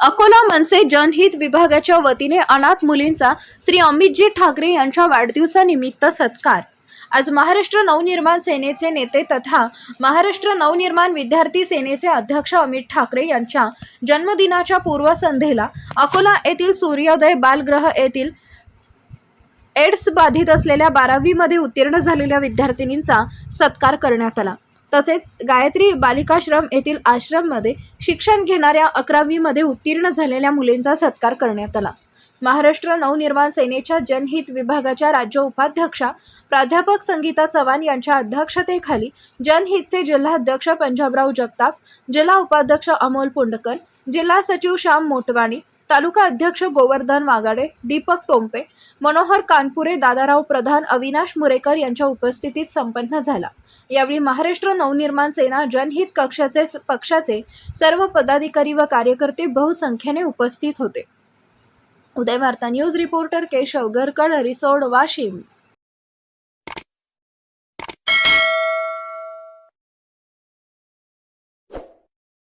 अकोला मनसे जनहित विभागाच्या वतीने अनाथ मुलींचा श्री अमितजी ठाकरे यांच्या वाढदिवसानिमित्त सत्कार. आज महाराष्ट्र नवनिर्माण सेनेचे नेते तथा महाराष्ट्र नवनिर्माण विद्यार्थी सेनेचे अध्यक्ष अमित ठाकरे यांच्या जन्मदिनाच्या पूर्वसंध्येला अकोला येथील सूर्योदय बालगृह येथील एड्स बाधित असलेल्या बारावीमध्ये उत्तीर्ण झालेल्या विद्यार्थिनींचा सत्कार करण्यात आला. तसेच गायत्री बालिकाश्रम येथील आश्रममध्ये शिक्षण घेणाऱ्या अकरावीमध्ये उत्तीर्ण झालेल्या मुलींचा सत्कार करण्यात आला. महाराष्ट्र नवनिर्माण सेनेच्या जनहित विभागाच्या राज्य उपाध्यक्षा प्राध्यापक संगीता चव्हाण यांच्या अध्यक्षतेखाली जनहितचे जिल्हाध्यक्ष पंजाबराव जगताप जिल्हा उपाध्यक्ष अमोल पुंडकर जिल्हा सचिव श्याम मोटवाणी तालुका अध्यक्ष गोवर्धन वागाडे दीपक टोंपे मनोहर कानपुरे दादाराव प्रधान अविनाश मुरेकर यांच्या उपस्थितीत संपन्न झाला. यावेळी महाराष्ट्र नवनिर्माण सेना जनहित कक्षाचे पक्षाचे सर्व पदाधिकारी व कार्यकर्ते बहुसंख्येने उपस्थित होते. Uday Varta news reporter Keshav Garkad Risod Washim.